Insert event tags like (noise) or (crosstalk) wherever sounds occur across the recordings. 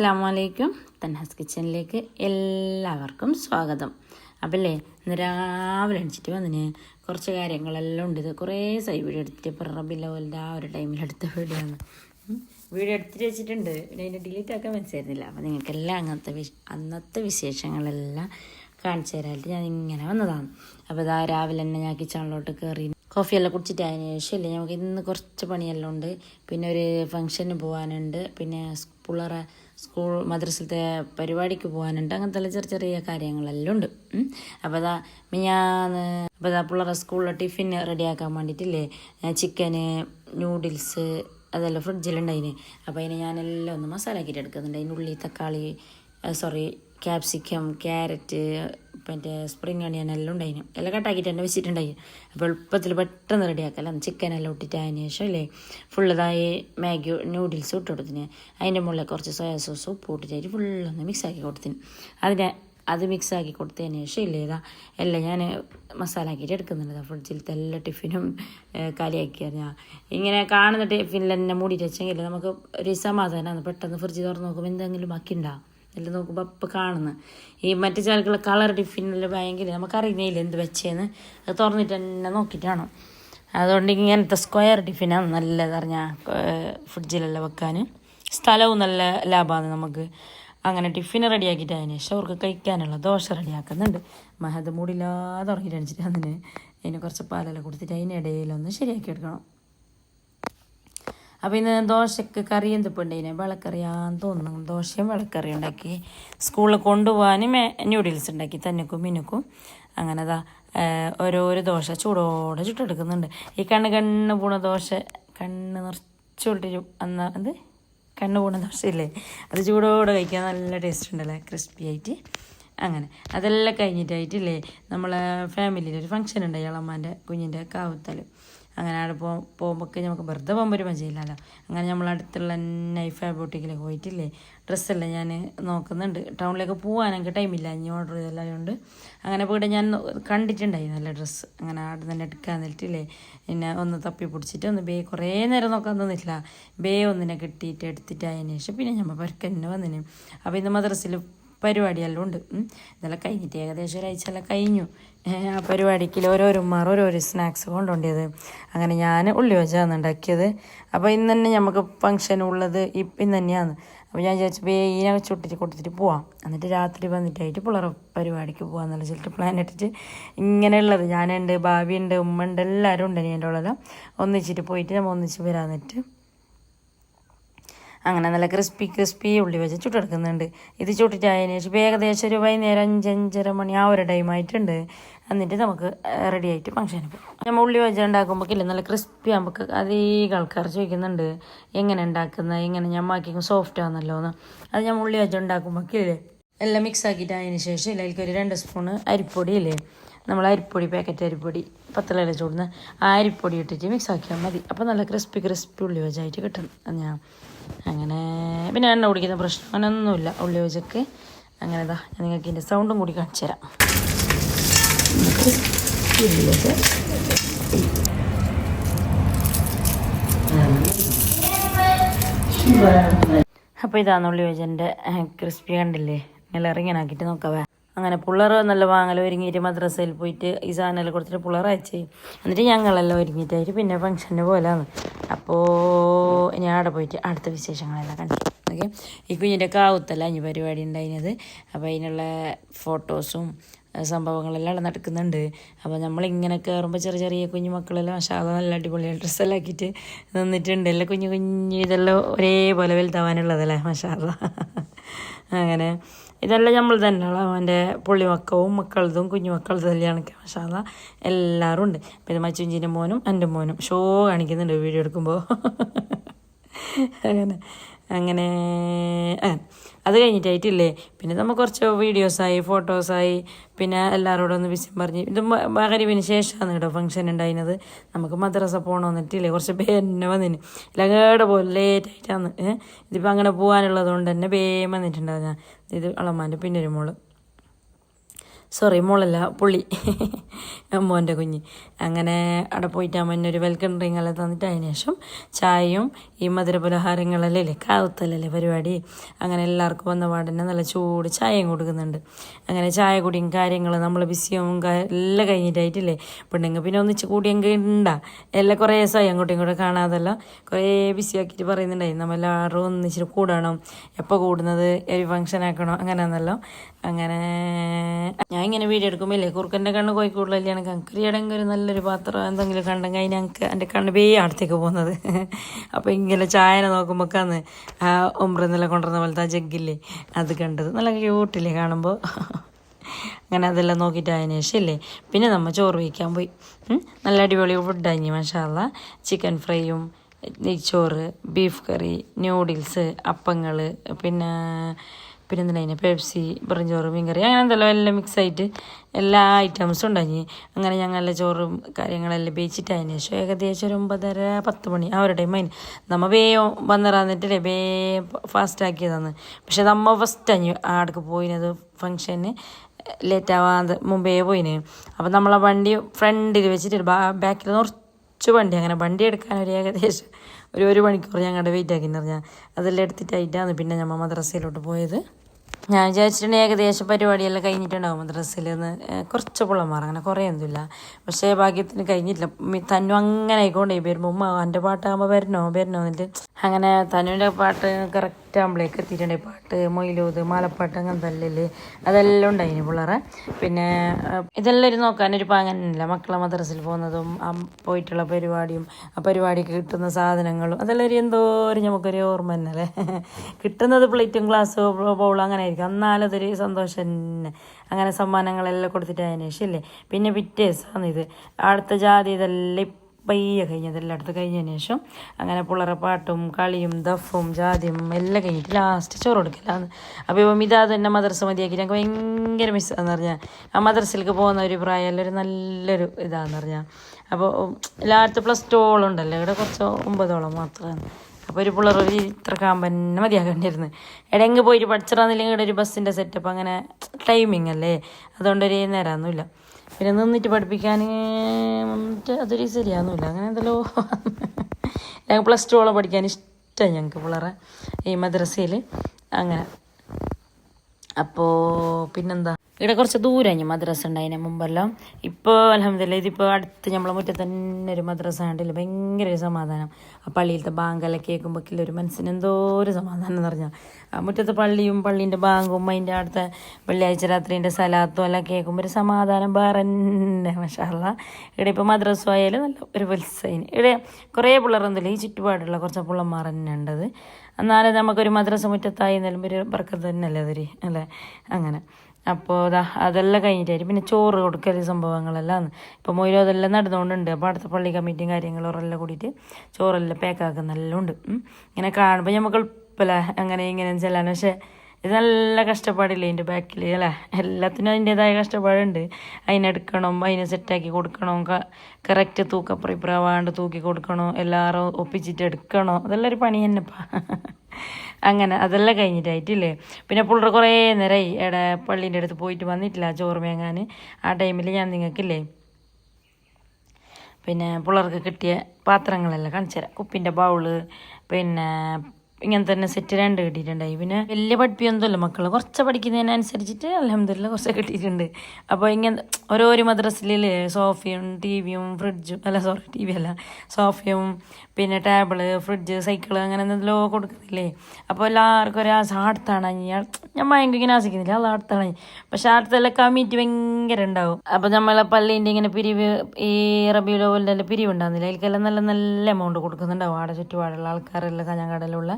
അസ്സാം വലൈക്കും തൻഹാസ് കിച്ചണിലേക്ക് എല്ലാവർക്കും സ്വാഗതം. അപ്പല്ലേ ഇന്ന് രാവിലെ അടിച്ചിട്ട് വന്നിന് കുറച്ച് കാര്യങ്ങളെല്ലാം ഉണ്ട്. ഇത് കുറേ സൈ വീഡിയോ എടുത്തിട്ട് പിറബില്ല പോലെ ആ ഒരു ടൈമിൽ എടുത്ത വീഡിയോ ആണ്. വീഡിയോ എടുത്തിട്ട് വെച്ചിട്ടുണ്ട്. പിന്നെ അതിന്റെ ഡിലീറ്റ് ആക്കാൻ മനസ്സിലായിരുന്നില്ല. അപ്പോൾ നിങ്ങൾക്കെല്ലാം അങ്ങനത്തെ വിശ അന്നത്തെ വിശേഷങ്ങളെല്ലാം കാണിച്ചു തരാനായിട്ട് ഞാൻ ഇങ്ങനെ വന്നതാണ്. അപ്പോൾ ഇതാ രാവിലെ തന്നെ ഞാൻ കിച്ചണിലോട്ട് കയറി കോഫിയെല്ലാം കുടിച്ചിട്ട് അതിന് ശേഷമില്ല നമുക്ക് ഇന്ന് കുറച്ച് പണിയെല്ലാം ഉണ്ട്. പിന്നെ ഒരു ഫംഗ്ഷന് പോകാനുണ്ട് പിന്നെ പിള്ളേരെ സ്കൂൾ മദ്രസത്തെ പരിപാടിക്ക് പോകാനുണ്ട്. അങ്ങനത്തെ ചെറിയ ചെറിയ കാര്യങ്ങളെല്ലാം ഉണ്ട്. അപ്പോൾ അതാ മിഞ്ഞാന്ന് അപ്പോൾ അതാ പിള്ളേരെ സ്കൂളിലെ ടിഫിൻ റെഡിയാക്കാൻ വേണ്ടിയിട്ടില്ലേ? ചിക്കന് നൂഡിൽസ് അതെല്ലാം ഫ്രിഡ്ജിലുണ്ടായിന്. അപ്പോൾ അതിന് ഞാനെല്ലാം ഒന്ന് മസാല ആക്കിയിട്ട് എടുക്കുന്നുണ്ട്. ഉള്ളി തക്കാളി സോറി ക്യാപ്സിക്കം ക്യാരറ്റ് മറ്റേ സ്പ്രിങ് അണിയൻ എല്ലാം ഉണ്ടായിന്. എല്ലാം കട്ടാക്കിയിട്ട് തന്നെ വെച്ചിട്ടുണ്ടായി അപ്പോൾ എളുപ്പത്തിൽ പെട്ടെന്ന് റെഡിയാക്കലാം ചിക്കൻ എല്ലാം ഇട്ടിട്ട് അതിന് ശേഷം അല്ലേ ഫുള്ളതായി മാഗി നൂഡിൽസ് ഇട്ട് കൊടുത്തിന്. അതിന്റെ മുകളിൽ കുറച്ച് സോയാ സോസ് ഉപ്പ് ഇട്ടിട്ട് ഫുള്ളൊന്ന് മിക്സ് ആക്കി കൊടുത്തിന്. അതിനെ അത് മിക്സ് ആക്കി കൊടുത്തതിന് ശേഷം ഇല്ലേ ഇതാ എല്ലാം ഞാൻ മസാല ആക്കിയിട്ട് എടുക്കുന്നുണ്ട്. ഫ്രിഡ്ജിലത്തെ എല്ലാ ടിഫിനും കാലിയാക്കി ഞാൻ ഇങ്ങനെ കാണുന്ന ടിഫിനിൽ തന്നെ മൂടിയിട്ട് വെച്ചെങ്കിൽ നമുക്ക് ഒരു സമാധാനമാണ് പെട്ടെന്ന് ഫ്രിഡ്ജ് തുറന്ന് നോക്കുമ്പോൾ എന്തെങ്കിലും ബാക്കി ഉണ്ടാവും എല്ലാം നോക്കുമ്പോൾ അപ്പം കാണുന്നു. ഈ മറ്റു ചിലക്കുള്ള കളർ ടിഫിനിൽ ഭയങ്കര നമുക്കറിയുന്നില്ല എന്ത് വെച്ചേന്ന്? അത് തുറന്നിട്ട് തന്നെ നോക്കിയിട്ടാണ് അതുകൊണ്ട് ഇങ്ങനത്തെ സ്ക്വയർ ടിഫിനാണ് നല്ലത് അറിഞ്ഞാൽ ഫ്രിഡ്ജിലെല്ലാം വെക്കാൻ സ്ഥലവും നല്ല ലാഭമാണ് നമുക്ക്. അങ്ങനെ ടിഫിൻ റെഡിയാക്കിയിട്ട് അതിന് ശേഷം അവർക്ക് കഴിക്കാനുള്ള ദോശ റെഡിയാക്കുന്നുണ്ട്. മഹത് മൂടില്ലാതെ ഉറങ്ങിയിട്ട് അണിച്ചിട്ട് അതിന് അതിന് കുറച്ച് പാലെല്ലാം കൊടുത്തിട്ട് അതിനിടയിലൊന്ന് ശരിയാക്കി എടുക്കണം. അപ്പോൾ ഇന്ന് ദോശക്ക് കറി എന്തിപ്പുണ്ടേനെ വെള്ളക്കറിയാന്ന് തോന്നുന്നു. ദോശയും വിളക്കറി ഉണ്ടാക്കി. സ്കൂളിൽ കൊണ്ടുപോകാനും ന്യൂഡിൽസ് ഉണ്ടാക്കി. തന്നക്കും മിനുക്കും. അങ്ങനെ അതാ ഓരോരോ ദോശ ചൂടോടെ ചുട്ടെടുക്കുന്നുണ്ട്. ഈ കണ്ണ് കണ്ണ് പൂണ ദോശ കണ്ണ് നിറച്ചുകൊണ്ടിരും അന്ന് അത് കണ്ണ് പൂണ ദോശയില്ലേ? അത് ചൂടോടെ കഴിക്കാൻ നല്ല ടേസ്റ്റ് ഉണ്ടല്ലേ? ക്രിസ്പി ആയിട്ട്. അങ്ങനെ. അതെല്ലാം കഴിഞ്ഞിട്ടായിട്ടില്ലേ നമ്മളെ ഫാമിലിയിൽ ഒരു ഫംഗ്ഷൻ ഉണ്ടായി അളമ്മാന്റെ കുഞ്ഞിന്റെ കാവുത്തൽ അങ്ങനെ അവിടെ പോ പോകുമ്പോൾ നമുക്ക് വെറുതെ പോകുമ്പോൾ ഒരു മജയില്ലല്ലോ. അങ്ങനെ നമ്മൾ അടുത്തുള്ള നൈഫ ബോട്ടിക്കിലേക്ക് പോയിട്ടില്ലേ? ഡ്രസ്സെല്ലാം ഞാൻ നോക്കുന്നുണ്ട്. ടൗണിലേക്ക് പോകാൻ എനിക്ക് ടൈമില്ല ഇനി ഓർഡർ ചെയ്തെല്ലാം അങ്ങനെ പോയിട്ട് ഞാൻ കണ്ടിട്ടുണ്ടായി നല്ല ഡ്രസ്സ് അങ്ങനെ അവിടെ തന്നെ എടുക്കാൻ നിന്നിട്ടില്ലേ പിന്നെ ഒന്ന് തപ്പി പിടിച്ചിട്ട് ഒന്ന് ബേ കുറേ നേരം നോക്കാൻ തന്നിട്ടില്ല ബേ ഒന്നിനെ കിട്ടിയിട്ട് എടുത്തിട്ട് അതിന് ശേഷം പിന്നെ നമ്മൾ പരക്കന്നെ വന്നിന്. അപ്പോൾ ഇന്ന് മദ്രസിൽ പരിപാടിയെല്ലാം ഉണ്ട്. ഇതെല്ലാം കഴിഞ്ഞിട്ട് ഏകദേശം ഒരാഴ്ചയെല്ലാം കഴിഞ്ഞു. ആ പരിപാടിക്ക് ഓരോരുമാർ ഓരോരോ സ്നാക്സ് കൊണ്ടുകൊണ്ടിയത് അങ്ങനെ ഞാൻ ഉള്ളി വെച്ചാണ് ഉണ്ടാക്കിയത്. അപ്പോൾ ഇന്ന് തന്നെ നമുക്ക് ഫംഗ്ഷൻ ഉള്ളത് ഇന്ന് തന്നെയാണ്. അപ്പോൾ ഞാൻ വിചാരിച്ചു വേഗം ചുട്ടിട്ട് കൊടുത്തിട്ട് പോവാം. എന്നിട്ട് രാത്രി വന്നിട്ടായിട്ട് പിള്ളേർ പരിപാടിക്ക് പോകാമെന്നുള്ള ചിലപ്പോൾ പ്ലാൻ ഇട്ടിട്ട് ഇങ്ങനെയുള്ളത്. ഞാനുണ്ട് ഭാവിയുണ്ട് ഉമ്മ ഉണ്ട് എല്ലാവരും ഉണ്ട് എന്റെ ഉള്ളതെല്ലാം. ഒന്നിച്ചിട്ട് പോയിട്ട് നമ്മൾ ഒന്നിച്ച് വരാന്നിട്ട് അങ്ങനെ നല്ല ക്രിസ്പി ക്രിസ്പി ഉള്ളി വെച്ച് ചുട്ടെടുക്കുന്നുണ്ട്. ഇത് ചുട്ടിട്ട് അതിന് ശേഷം ഏകദേശം ഒരു വൈകുന്നേരം അഞ്ചഞ്ചര മണി ആ ഒരു ടൈം ആയിട്ടുണ്ട്. എന്നിട്ട് നമുക്ക് റെഡി ആയിട്ട് ഫംഗ്ഷന് പോകും നമ്മൾ ഉള്ളി വെച്ച് ഉണ്ടാക്കുമ്പോൾ ഇല്ല നല്ല ക്രിസ്പി ആകുമ്പോൾ അധികം ആൾക്കാർ ചോദിക്കുന്നുണ്ട്. എങ്ങനെ ഉണ്ടാക്കുന്നത് എങ്ങനെ ഞാൻ മാക്കിക്കും സോഫ്റ്റ് ആണെന്നല്ലോ എന്ന്. അത് ഞാൻ ഉള്ളി വെച്ച് ഉണ്ടാക്കുമ്പോൾ ഇല്ലേ എല്ലാം മിക്സ് ആക്കിയിട്ട് അതിന് ശേഷം ഇല്ല ഒരു രണ്ട് സ്പൂണ് അരിപ്പൊടി ഇല്ലേ നമ്മൾ അരിപ്പൊടി പാക്കറ്റ് അരിപ്പൊടി പത്തലയില ചൂടുന്ന ആ അരിപ്പൊടി ഇട്ടിട്ട് മിക്സ് ആക്കിയാൽ മതി. അപ്പോൾ നല്ല ക്രിസ്പി ക്രിസ്പി ഉള്ളി വെച്ചായിട്ട് കിട്ടും. ഞാൻ അങ്ങനെ പിന്നെ എണ്ണ കുടിക്കുന്ന പ്രശ്നം അങ്ങനെയൊന്നുമില്ല ഉള്ളി വെച്ചൊക്കെ അങ്ങനെ ഇതാ ഞാൻ നിങ്ങൾക്ക് ഇതിന്റെ സൗണ്ടും കൂടി കാണിച്ചു തരാം. അപ്പോൾ ഇതാണ് ഉള്ളി വെച്ചന്റെ ക്രിസ്പി കണ്ടില്ലേ? നല്ല ഇറങ്ങിനാക്കിയിട്ട് നോക്കാവേ. അങ്ങനെ പിള്ളേർ നല്ല വാങ്ങൽ ഒരുങ്ങിയിട്ട് മദ്രസയിൽ പോയിട്ട് ഈ സാധനമെല്ലാം കൊടുത്തിട്ട് പിള്ളേർ അയച്ച് എന്നിട്ട് ഞങ്ങളെല്ലാം ഒരുങ്ങിയിട്ടായിട്ട് പിന്നെ ഫംഗ്ഷന് പോലാണ് അപ്പോൾ ഞാൻ അവിടെ പോയിട്ട് അടുത്ത വിശേഷങ്ങളെല്ലാം കണ്ടു. ഓക്കെ? ഈ കുഞ്ഞിന്റെ കാവുത്തല്ല അഞ്ഞ് പരിപാടി ഉണ്ടായിരുന്നത്. അപ്പോൾ അതിനുള്ള ഫോട്ടോസും സംഭവങ്ങളെല്ലാം നടക്കുന്നുണ്ട്. അപ്പോൾ നമ്മളിങ്ങനെ കയറുമ്പോൾ ചെറിയ ചെറിയ കുഞ്ഞു മക്കളെല്ലാം മഷാല നല്ല അടിപൊളി ഡ്രസ്സെല്ലാം ആക്കിയിട്ട് നിന്നിട്ടുണ്ട്. എല്ലാം കുഞ്ഞു കുഞ്ഞു ഇതെല്ലാം ഒരേപോലെ വലുതാവാനുള്ളതല്ലേ മഷാല അങ്ങനെ. ഇതെല്ലാം നമ്മൾ തന്നെയുള്ള അവന്റെ പുള്ളിമക്കവും മക്കളതും കുഞ്ഞു മക്കളതും എല്ലാം മഷാല എല്ലാവരും ഉണ്ട്. പിന്നെ മച്ചുഞ്ചിന്റെ മോനും എന്റെ മോനും. ഷോ കാണിക്കുന്നുണ്ട് വീഡിയോ എടുക്കുമ്പോൾ (laughs) അങ്ങനെ. അങ്ങനെ അത് കഴിഞ്ഞിട്ടായിട്ടില്ലേ? പിന്നെ നമ്മൾ കുറച്ച് വീഡിയോസായി ഫോട്ടോസായി. പിന്നെ എല്ലാവരോടും ഒന്ന് വിശം പറഞ്ഞ് ഇത് മകരിവിന് ശേഷമാണ് കേട്ടോ ഫംഗ്ഷൻ ഉണ്ടായിരുന്നത് നമുക്ക് മദ്രസ പോകണമെന്നിട്ടില്ലേ കുറച്ച് പേരെന്നെ വന്നിന്. ലങ്ങേടെ പോലെ ലേറ്റായിട്ടാണ് ഇതിപ്പോൾ അങ്ങനെ പോകാനുള്ളത് കൊണ്ട് തന്നെ വേഗം വന്നിട്ടുണ്ടാവും ഞാൻ ഇത് അളമാന്റെ പിന്നൊരു മോൾ. സോറി മോളല്ല പുള്ളി. മോന്റെ കുഞ്ഞ്. അങ്ങനെ അവിടെ പോയിട്ട് അമ്മ ഒരു വെൽക്കം ഡ്രിങ്ക് എല്ലാം തന്നിട്ട് അതിന് ശേഷം ചായയും ഈ മധുര പലഹാരങ്ങളല്ലേ അല്ലേ? കാവത്തലല്ലേ പരിപാടി. അങ്ങനെ എല്ലാവർക്കും വന്ന പാടന്നെ നല്ല ചൂട് ചായയും കൊടുക്കുന്നുണ്ട്. അങ്ങനെ ചായ കുടിയും കാര്യങ്ങൾ നമ്മൾ ബിസിയും എല്ലാം കഴിഞ്ഞിട്ടായിട്ടില്ലേ? പെണ്ണുങ്ങൾ പിന്നെ ഒന്നിച്ച് കൂടിയെങ്കിൽ ഉണ്ടാ എല്ലാം കുറേ ദിവസമായി അങ്ങോട്ടും ഇങ്ങോട്ടും കാണാതെല്ലാം കുറേ ബിസി ആക്കിയിട്ട് പറയുന്നുണ്ടായി. നമ്മളെല്ലാവരും ഒന്നിച്ചിട്ട് കൂടണം. എപ്പോൾ കൂടുന്നത്? ഒരു ഫങ്ഷൻ ആക്കണം? അങ്ങനെയാണല്ലോ അങ്ങനെ ഞാൻ ഇങ്ങനെ വീഡിയോ എടുക്കുമ്പോൾ ഇല്ലേ കുറുക്കന്റെ കണ്ണ് കോഴിക്കോടിലാണ് കങ്കരിയടെങ്കിൽ ഒരു നല്ലൊരു പാത്രം എന്തെങ്കിലും കണ്ടെങ്കിൽ അതിന് ഞങ്ങൾക്ക് എന്റെ കണ്ണ് വേ അടുത്തേക്ക് പോകുന്നത്. അപ്പോൾ ഇങ്ങനെ ചായനെ നോക്കുമ്പോഴാന്ന് ആ ഒമ്പ്രെന്നെല്ലാം കൊണ്ടുവന്ന പോലത്തെ ആ ജഗ്ഗില്ലേ അത് കണ്ടത്. നല്ല ക്യൂട്ടില്ലേ കാണുമ്പോൾ അങ്ങനെ അതെല്ലാം നോക്കിയിട്ട് അതിന് ഇല്ലേ പിന്നെ നമ്മൾ ചോറ് വയ്ക്കാൻ പോയി. നല്ല അടിപൊളി ഫുഡായി മഷാല ചിക്കൻ ഫ്രൈയും നെയ്ച്ചോറ് ബീഫ് കറി ന്യൂഡിൽസ് അപ്പങ്ങൾ പിന്നെ പിന്നെ എന്തിനാ പെപ്സി ബറിഞ്ചോറ് മീൻകറി അങ്ങനെ എന്തെല്ലോ എല്ലാം മിക്സ് ആയിട്ട് എല്ലാ ഐറ്റംസും ഉണ്ടായി അങ്ങനെ ഞങ്ങളുടെ ചോറും കാര്യങ്ങളെല്ലാം വേവിച്ചിട്ട് അതിന് ശേഷം ഏകദേശം ഒരു ഒമ്പതര പത്ത് മണി ആ ഒരു ടൈം അതിന് നമ്മ വേഗം വന്നിറാന്നിട്ടില്ലേ വേ ഫാസ്റ്റ് ആക്കിയതാണ്. പക്ഷെ നമ്മ ഫസ്റ്റ് അഞ്ഞു ആടക്ക് പോയിനത് ഫങ്ഷന് ലേറ്റ് ആവാതെ മുമ്പേ പോയിന്. അപ്പം നമ്മളെ വണ്ടി ഫ്രണ്ടിൽ വെച്ചിട്ട് ബാക്കിൽ കുറച്ച് വണ്ടി അങ്ങനെ വണ്ടി എടുക്കാൻ ഒരു ഏകദേശം ഒരു ഒരു മണിക്കൂർ ഞങ്ങളുടെ വെയിറ്റ് ആക്കി പറഞ്ഞാൽ അതെല്ലാം എടുത്തിട്ടായിട്ടാണ് പിന്നെ ഞമ്മ മദ്രസയിലോട്ട് പോയത്. ഞാൻ വിചാരിച്ചിട്ടുണ്ടെങ്കിൽ ഏകദേശം പരിപാടിയെല്ലാം കഴിഞ്ഞിട്ടുണ്ടാവും മദ്രസയിൽ നിന്ന് കുറച്ച് പിള്ളമാർ അങ്ങനെ കുറേ ഒന്നുമില്ല. പക്ഷേ ഭാഗ്യത്തിന് കഴിഞ്ഞിട്ടില്ല. മി- തന്നു അങ്ങനെ ആയിക്കൊണ്ടേ വരുമ്പോൾ ഉമ്മ എന്റെ പാട്ടാകുമ്പോൾ വരണോ? വരണോ? എന്നിട്ട് അങ്ങനെ തന്നുവിന്റെ പാട്ട് കറക്റ്റ് ആകുമ്പോഴേക്ക് എത്തിയിട്ടുണ്ട്. പാട്ട് മൊയിലൂത് മാലപ്പാട്ട് അങ്ങനത്തെ തല്ലല് അതെല്ലാം ഉണ്ടായിന് പിള്ളേറെ. പിന്നെ ഇതെല്ലാം ഒരു നോക്കാനൊരു പാങ്ങനില്ല മക്കളെ മദ്രസിൽ പോകുന്നതും ആ പോയിട്ടുള്ള പരിപാടിയും ആ പരിപാടിക്ക് കിട്ടുന്ന സാധനങ്ങളും അതെല്ലാം ഒരു എന്തോ ഒരു നമുക്കൊരു ഓർമ്മ തന്നെ അല്ലേ കിട്ടുന്നത് പ്ലേറ്റും ഗ്ലാസ് ബൗളും അങ്ങനെ ആയിരിക്കും. എന്നാലതൊരു സന്തോഷം തന്നെ. അങ്ങനെ സമ്മാനങ്ങളെല്ലാം കൊടുത്തിട്ട് അതിന് ശേഷം ഇല്ലേ? പിന്നെ പിറ്റേ ഇത്. അടുത്ത ജാതി ഇതെല്ലാം പയ്യെ കഴിഞ്ഞത് അടുത്ത് കഴിഞ്ഞതിന് ശേഷം അങ്ങനെ പുളറപ്പാട്ടും പാട്ടും കളിയും ദഫും ജാതിയും എല്ലാം കഴിഞ്ഞിട്ട് ലാസ്റ്റ് ചോറ് കൊടുക്കലാണ്. അപ്പോൾ ഇപ്പം ഇതാ തന്നെ മദ്രസ മതിയാക്കി ഞങ്ങൾക്ക് ഭയങ്കര മിസ് എന്ന് പറഞ്ഞാൽ ആ മദ്രസയിലേക്ക് പോകുന്ന ഒരു പ്രായം ഒരു നല്ലൊരു ഇതാന്ന് പറഞ്ഞാൽ അപ്പോൾ എല്ലായിടത്തും പ്ലസ് ടോളം ഉണ്ടല്ലോ ഇവിടെ കുറച്ച് ഒമ്പതോളം മാത്രമാണ് അപ്പോൾ ഒരു പിള്ളേർ ഒരു ഇത്ര കാമ്പന്നെ മതിയാക്കേണ്ടിയിരുന്നു. എടെങ്കിൽ പോയിട്ട് പഠിച്ചിറന്നില്ലെങ്കിൽ ഇവിടെ ഒരു ബസ്സിന്റെ സെറ്റപ്പ് അങ്ങനെ ടൈമിങ് അല്ലേ? അതുകൊണ്ട് ഒരു നേരമൊന്നുമില്ല പിന്നെ നിന്നിട്ട് പഠിപ്പിക്കാൻ അതൊരു ശരിയാകുന്നില്ല അങ്ങനെ എന്തല്ലോ ഞങ്ങൾ പ്ലസ് ടു പഠിക്കാൻ ഇഷ്ടമാണ് ഞങ്ങൾക്ക് പിള്ളേരെ ഈ മദ്രസയിൽ അങ്ങനെ. അപ്പോൾ പിന്നെന്താ? ഇവിടെ കുറച്ച് ദൂരം ഞാൻ മദ്രസ ഉണ്ടായിന് മുമ്പെല്ലാം. ഇപ്പോൾ അലഹമില്ല ഇതിപ്പോൾ അടുത്ത് നമ്മളെ മുറ്റത്ത് തന്നെ ഒരു മദ്രസ ഉണ്ടല്ലോ ഭയങ്കര ഒരു സമാധാനം. ആ പള്ളിയിലത്തെ ബാങ്കെല്ലാം കേൾക്കുമ്പോൾ ഒരു മനസ്സിന് എന്തോ ഒരു സമാധാനം എന്ന് പറഞ്ഞാൽ ആ മുറ്റത്തെ പള്ളിയും പള്ളീന്റെ ബാങ്കും അതിന്റെ അടുത്ത വെള്ളിയാഴ്ച രാത്രീന്റെ സലാത്തും എല്ലാം കേൾക്കുമ്പോൾ ഒരു സമാധാനം വേറെ തന്നെ മഷാല്ല ഇവിടെ ഇപ്പോൾ മദ്രസ ആയാലും നല്ല ഒരു വത്സൈന് ഇവിടെ കുറേ എന്തല്ലേ ഈ ചുറ്റുപാടുള്ള കുറച്ച് പിള്ളന്മാർ തന്നെ ഉണ്ടത്. എന്നാലും നമുക്കൊരു മദ്രസ മുറ്റത്തായി എന്നാലും ഒരു ബർക്കത്ത് തന്നെയല്ലേ അതൊരു അല്ലേ? അങ്ങനെ. അപ്പോൾ അതാ അതെല്ലാം കഴിഞ്ഞിട്ടായിരിക്കും. പിന്നെ ചോറ് കൊടുക്കൽ സംഭവങ്ങളെല്ലാം. ഇപ്പോൾ മൊയിലോ അതെല്ലാം നടന്നുകൊണ്ടുണ്ട് അപ്പോൾ അടുത്ത പള്ളി കമ്മിറ്റിയും കാര്യങ്ങളും എല്ലാം കൂടിയിട്ട് ചോറെല്ലാം പാക്കാക്കുന്നെല്ലാം ഉണ്ട്. ഇങ്ങനെ കാണുമ്പോൾ നമുക്ക് എളുപ്പമല്ല അങ്ങനെ ഇങ്ങനെ ചെല്ലാൻ. പക്ഷേ ഇത് കഷ്ടപ്പാടില്ലേ ഇതിന്റെ ബാക്കിൽ അല്ലേ? എല്ലാത്തിനും അതിന്റെതായ കഷ്ടപ്പാടുണ്ട്. അതിനെടുക്കണം അതിനെ സെറ്റാക്കി കൊടുക്കണം കറക്റ്റ് തൂക്കപ്പുറം ഇപ്രാവാണ്ട് തൂക്കി കൊടുക്കണോ എല്ലാവരും ഒപ്പിച്ചിട്ട് എടുക്കണോ. അതെല്ലാം ഒരു പണി തന്നെപ്പാ. അങ്ങനെ അതെല്ലാം കഴിഞ്ഞിട്ടായിട്ടില്ലേ? പിന്നെ പുള്ളർ കുറേ നേരമായി എടെ പള്ളീന്റെ അടുത്ത് പോയിട്ട് വന്നിട്ടില്ല ചോറ് വേങ്ങാൻ ആ ടൈമിൽ ഞാൻ നിങ്ങൾക്കില്ലേ പിന്നെ പിള്ളേർക്ക് കിട്ടിയ പാത്രങ്ങളെല്ലാം കാണിച്ചു തരാം. കുപ്പിന്റെ ബൗൾ പിന്നെ ഇങ്ങനെ തന്നെ സെറ്റ് രണ്ട് കിട്ടിയിട്ടുണ്ടായി. പിന്നെ വലിയ പഠിപ്പിയൊന്നുമില്ല. മക്കൾ കുറച്ച് പഠിക്കുന്നതിനനുസരിച്ചിട്ട് അലഹമില്ല കുറച്ച് കിട്ടിയിട്ടുണ്ട്. അപ്പോൾ ഇങ്ങനെ ഓരോരോ മദ്രസിൽ സോഫയും ടി വിയും ഫ്രിഡ്ജും അല്ല സോറി ടി വി അല്ല സോഫയും പിന്നെ ടേബിൾ ഫ്രിഡ്ജ് സൈക്കിൾ അങ്ങനെ എന്തെല്ലോ കൊടുക്കുന്നില്ലേ അപ്പോൾ എല്ലാവർക്കും ഒരു ആശ അടുത്താണ് ഞാൻ ഞാൻ ഭയങ്കര ഇങ്ങനെ ആശിക്കുന്നില്ല അത് അടുത്താണ് പക്ഷെ അടുത്തെല്ലാം കമ്മിറ്റി ഭയങ്കര ഉണ്ടാവും. അപ്പോൾ നമ്മളെ പള്ളീന്റെ ഇങ്ങനെ പിരിവ് ഈ റബി ലെവലിന്റെ പിരിവ് ഉണ്ടാകുന്നില്ല അതിലേക്കെല്ലാം നല്ല നല്ല എമൗണ്ട് കൊടുക്കുന്നുണ്ടാവും. ആടെ ചുറ്റുപാടുള്ള ആൾക്കാരെല്ലാം കഞ്ഞാങ്കടലുള്ള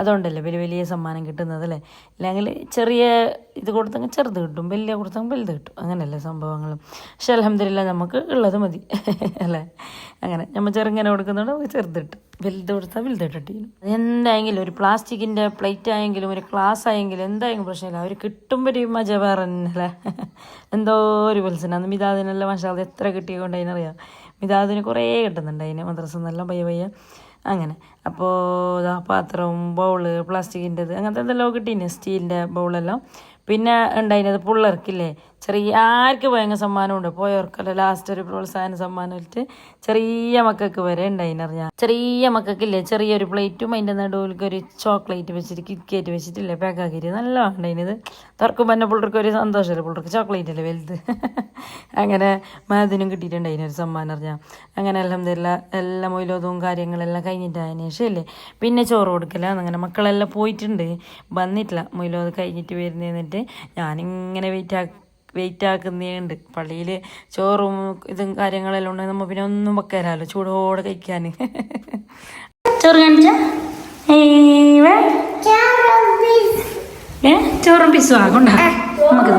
അതുകൊണ്ടല്ലേ വലിയ വലിയ സമ്മാനം കിട്ടുന്നത് അല്ലേ? അല്ലെങ്കിൽ ചെറിയ ഇത് കൊടുത്തെങ്കിൽ ചെറുത് കിട്ടും വലിയ കൊടുത്തെങ്കിൽ വലുത് കിട്ടും. അങ്ങനെയല്ലേ സംഭവങ്ങളും. പക്ഷെ അലഹമില്ല നമുക്ക് ഉള്ളത് മതി. (laughs) അല്ലേ? അങ്ങനെ. നമ്മൾ ചെറുങ്ങനെ കൊടുക്കുന്നുണ്ട് നമുക്ക് ചെറുത് കിട്ടും. വലുത് കൊടുത്താൽ വലുത് കിട്ടും എന്തായെങ്കിലും ഒരു പ്ലാസ്റ്റിക്കിന്റെ പ്ലേറ്റ് ആയെങ്കിലും ഒരു ഗ്ലാസ് ആയെങ്കിലും എന്തായെങ്കിലും പ്രശ്നമില്ല. അവർ കിട്ടുമ്പോൾ ഒരു മജ വേറെ (laughs) എന്തോ ഒരു അന്ന് മിതാദിനെല്ലാം മഷാദ് എത്ര കിട്ടിയതുകൊണ്ടതിനറിയാം മിതാദിന് കുറേ കിട്ടുന്നുണ്ട് അതിന്. മദ്രസ എന്നെല്ലാം പയ്യ പയ്യ. അങ്ങനെ. അപ്പോൾ പാത്രം പാത്രവും ബൗൾ പ്ലാസ്റ്റിക്കിന്റെത് അങ്ങനത്തെ എന്തെല്ലാം കിട്ടീന്. സ്റ്റീലിന്റെ ബൗളെല്ലാം. പിന്നെ ഉണ്ടായിരുന്നത് പിള്ളേർക്കില്ലേ? ചെറിയ ആർക്ക് ഭയങ്കര സമ്മാനമുണ്ട്? പോയവർക്കല്ല ലാസ്റ്റ് ഒരു പ്രോത്സാഹന സമ്മാനം ഇട്ട് ചെറിയ മക്കൾക്ക് വരെ ഉണ്ടായിനറിഞ്ഞാൽ ചെറിയ മക്കൾക്കില്ലേ? ചെറിയൊരു പ്ലേറ്റും അതിന്റെ നടുവിലേക്ക് ഒരു ചോക്ലേറ്റ് വെച്ചിട്ട് കിറ്റ്കേറ്റ് വെച്ചിട്ടില്ലേ? പാക്കാക്കിയിട്ട് നല്ല ഉണ്ടായിരുന്നത് തുറക്കുമ്പോൾ തന്നെ പിള്ളേർക്ക് ഒരു സന്തോഷമല്ലേ പിള്ളേർക്ക് ചോക്ലേറ്റ് അല്ലേ വലുത്? (laughs) അങ്ങനെ മാതിനും കിട്ടിയിട്ടുണ്ടായിരുന്നു ഒരു സമ്മാനം അറിഞ്ഞാൽ അങ്ങനെ അലഹമില്ല എല്ലാ മൊയിലോതും കാര്യങ്ങളെല്ലാം കഴിഞ്ഞിട്ടായതിനു ശേഷം അല്ലേ പിന്നെ ചോറ് കൊടുക്കില്ല അങ്ങനെ മക്കളെല്ലാം പോയിട്ടുണ്ട്. വന്നിട്ടില്ല. മൊയിലോത് കഴിഞ്ഞിട്ട് വരുന്നിട്ട് ഞാനിങ്ങനെ വെയിറ്റ് ആ വെയിറ്റ് ആക്കുന്നുണ്ട് പള്ളിയിൽ ചോറും ഇതും കാര്യങ്ങളെല്ലാം ഉണ്ടെങ്കിൽ നമ്മൾ പിന്നെ ഒന്നും വെക്കാനല്ലോ ചൂടോടെ കഴിക്കാൻ ചോറ് ചോറും പീസും ആകൊണ്ട നമുക്ക്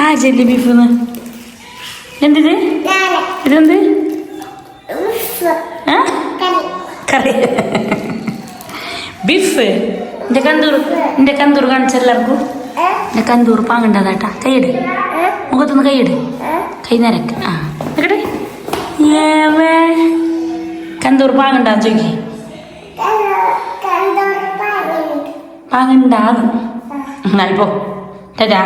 ആ ചെല്ലി ബീഫ് എന്തിത്? ഇതെന്ത്? കറി. ബീഫ്. എന്റെ കന്തൂർ എന്റെ കന്തൂർ കാണിച്ചെല്ലാവർക്കും എന്റെ കന്തൂർ പാങ്ങണ്ടതാട്ടാ കൈയിട്. മുഖത്തൊന്ന് കൈയിട്. കൈ നിരക്ക്. ആ. നിക്കട്ടെ കന്തൂർ പാങ്ങണ്ടാന്ന് ചോദിക്കേ പാങ്ങണ്ടാന്ന് എന്നാൽ പോ. ടാ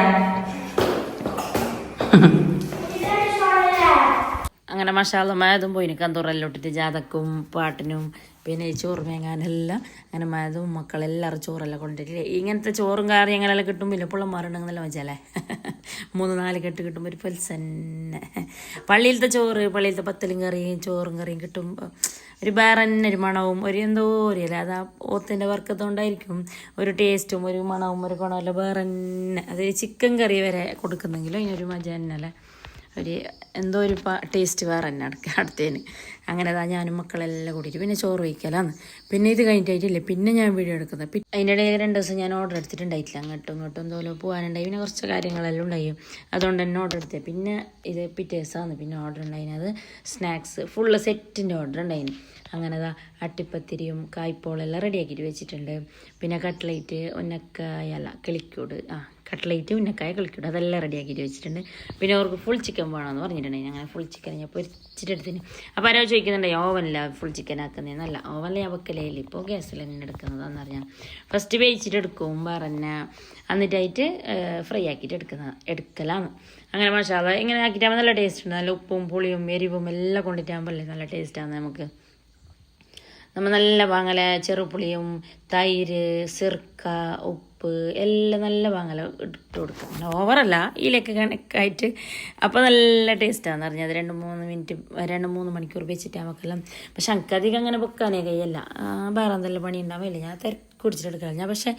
അങ്ങനെ മഷാലമായതും എനിക്ക് ഇട്ടിട്ട് ജാതക്കും പാട്ടിനും പിന്നെ ഈ ചോറ് മേങ്ങാനെല്ലാം അങ്ങനെ മായതും മക്കളെല്ലാവരും ചോറെല്ലാം കൊണ്ടിട്ട് ഇങ്ങനത്തെ ചോറും കാര്യങ്ങളെല്ലാം കിട്ടും പിന്നെ പിള്ളമാരുണ്ടെന്നല്ല വെച്ചാലേ. (laughs) മൂന്ന് നാല് കെട്ട് കിട്ടുമ്പോൾ ഒരു പൽസന്നെ പള്ളിയിലത്തെ ചോറ് പള്ളിയിലത്തെ പത്തലും കറിയും ചോറും കറിയും കിട്ടുമ്പോൾ ഒരു വേറെ തന്നെ ഒരു മണവും ഒരു എന്തോ ഒരു ഇല. അത് ആ ഓത്തിന്റെ വർക്കത്തോണ്ടായിരിക്കും ഒരു ടേസ്റ്റും ഒരു മണവും ഒരു ഗുണമല്ല വേറെ തന്നെ. അത് ചിക്കൻ കറി വരെ കൊടുക്കുന്നെങ്കിലും അതിനൊരു മജ തന്നെ അല്ലേ? ഒരു എന്തോ ഒരു ടേസ്റ്റ് വേറെ തന്നെ അടുത്തേന്. അങ്ങനെ അതാ ഞാനും മക്കളെല്ലാം കൂടിയിട്ട് പിന്നെ ചോറ് വയ്ക്കലാന്ന്. പിന്നെ ഇത് കഴിഞ്ഞിട്ടായിട്ടില്ലേ? പിന്നെ ഞാൻ വീഡിയോ എടുക്കുന്നത്. പിന്നെ അതിന്റെ ഇടയിൽ രണ്ട് ദിവസം ഞാൻ ഓർഡർ എടുത്തിട്ടുണ്ടായിട്ടില്ല. അങ്ങോട്ടും ഇങ്ങോട്ടും എന്തോലോ പോകാനുണ്ടായി. പിന്നെ കുറച്ച് കാര്യങ്ങളെല്ലാം ഉണ്ടായി. അതുകൊണ്ട് തന്നെ ഓർഡർ എടുത്തത് പിന്നെ ഇത് പിറ്റേ ദിവസമാണ് പിന്നെ ഓർഡർ ഉണ്ടായിരുന്നത്. സ്നാക്സ് ഫുള്ള് സെറ്റിന്റെ ഓർഡർ ഉണ്ടായിന് അങ്ങനെ അതാ അട്ടിപ്പത്തിരിയും കായ്പോളെല്ലാം റെഡിയാക്കിയിട്ട് വെച്ചിട്ടുണ്ട്. പിന്നെ കട്ട്ലേറ്റ് ഉന്നക്കായ അല്ല കിളിക്കൂട്. ആ കട്ട്ലേറ്റ് ഉന്നക്കായ കിളിക്കൂട് അതെല്ലാം റെഡിയാക്കിയിട്ട് വെച്ചിട്ടുണ്ട്. പിന്നെ അവർക്ക് ഫുൾ ചിക്കൻ വേണമെന്ന് പറഞ്ഞിട്ടുണ്ടെങ്കിൽ അങ്ങനെ ഫുൾ ചിക്കൻ ഞാൻ പൊരിച്ചിട്ടെടുത്തിന്. അപ്പോൾ ആരോ ചോദിക്കുന്നുണ്ടെങ്കിൽ ഓവനില്ല ഫുൾ ചിക്കൻ ആക്കുന്നതെന്നല്ല ഓവനിൽ ഞാൻ വെക്കലേ ഇപ്പോൾ ഗ്യാസിൽ തന്നെ എടുക്കുന്നതാണെന്ന് അറിയാം ഫസ്റ്റ് വേവിച്ചിട്ട് എടുക്കും പറഞ്ഞ എന്നിട്ടായിട്ട് ഫ്രൈ ആക്കിയിട്ട് എടുക്കുന്ന എടുക്കലാണ്. അങ്ങനെ മസാല ഇങ്ങനെ ആക്കിയിട്ടാകുമ്പോൾ നല്ല ടേസ്റ്റ് ഉണ്ട്. നല്ല ഉപ്പും പുളിയും എരിവും എല്ലാം കൊണ്ടിട്ടാകുമ്പോൾ അല്ലേ നല്ല ടേസ്റ്റാണ് നമുക്ക് നമ്മൾ നല്ല വാങ്ങല ചെറുപുളിയും തൈര് സിർക്ക ഉപ്പ് എല്ലാം നല്ല വാങ്ങല ഇട്ട് കൊടുക്കും. പിന്നെ ഓവറല്ല ഇതിലേക്ക് കണക്കായിട്ട്. അപ്പോൾ നല്ല ടേസ്റ്റാന്ന് പറഞ്ഞത് രണ്ട് മൂന്ന് മിനിറ്റ് രണ്ട് മൂന്ന് മണിക്കൂർ വെച്ചിട്ട് നമുക്കെല്ലാം. പക്ഷെ എനിക്കധികം അങ്ങനെ വെക്കാനേ കഴിയല്ല. വേറെ എന്തെല്ലാം പണി ഉണ്ടാവില്ല ഞാൻ തിരക്ക് കുടിച്ചിട്ടെടുക്കാറില്ല ഞാൻ പക്ഷേ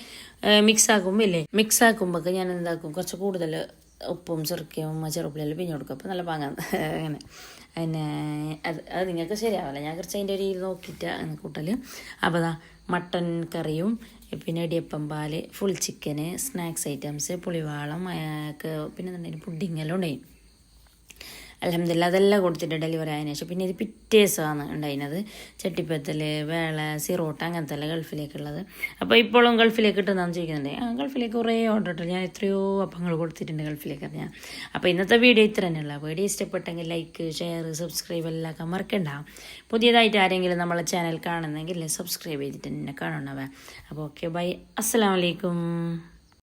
മിക്സ് ആക്കുമ്പോൾ ഇല്ലേ മിക്സ് ആക്കുമ്പോൾ ഞാൻ എന്താക്കും? കുറച്ച് കൂടുതൽ ഉപ്പും ചെറുക്കയും ചെറുപ്പിലെല്ലാം പിന്നെ കൊടുക്കും. അപ്പോൾ നല്ല പാങ്ങാൻ (laughs) അങ്ങനെ. പിന്നെ അത് അത് നിങ്ങൾക്ക് ശരിയാവില്ല ഞാൻ കുറച്ച് അതിന്റെ ഒരു നോക്കിയിട്ട് കൂട്ടൽ അപ്പോൾ അതാ മട്ടൻ കറിയും പിന്നെ ഇടിയപ്പം പാൽ ഫുൾ ചിക്കന് സ്നാക്സ് ഐറ്റംസ് പുളിവാളം പിന്നെ എന്തെങ്കിലും പുഡിങ്ങെല്ലാം ഉണ്ടായി. അലഹമില്ല അതെല്ലാം കൊടുത്തിട്ട് ഡെലിവറി ആയതിനു ശേഷം പിന്നെ ഇത് പിറ്റേസാണ് ഉണ്ടായിരുന്നത് ചട്ടിപ്പത്തൽ വേള സിറോട്ട അങ്ങനത്തെ അല്ല ഗൾഫിലേക്കുള്ളത്. അപ്പോൾ ഇപ്പോഴും ഗൾഫിലേക്ക് കിട്ടുന്നതെന്ന് ചോദിക്കുന്നുണ്ട്. ആ ഗൾഫിലേക്ക് കുറേ ഓർഡർ ഇട്ടു ഞാൻ എത്രയോ അപ്പങ്ങൾ കൊടുത്തിട്ടുണ്ട് ഗൾഫിലേക്ക്. ഞാൻ അപ്പോൾ ഇന്നത്തെ വീഡിയോ ഇത്ര തന്നെയുള്ള വീഡിയോ ഇഷ്ടപ്പെട്ടെങ്കിൽ ലൈക്ക് ഷെയർ സബ്സ്ക്രൈബ് എല്ലാം മറക്കണ്ട. പുതിയതായിട്ട് ആരെങ്കിലും നമ്മളെ ചാനൽ കാണുന്നെങ്കിൽ സബ്സ്ക്രൈബ് ചെയ്തിട്ട് എന്നെ കാണണവേ അപ്പോൾ ഓക്കെ ബൈ അസ്സലാമലൈക്കും